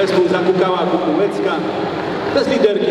Zespół Zakukała Kukułecka. Bez liderki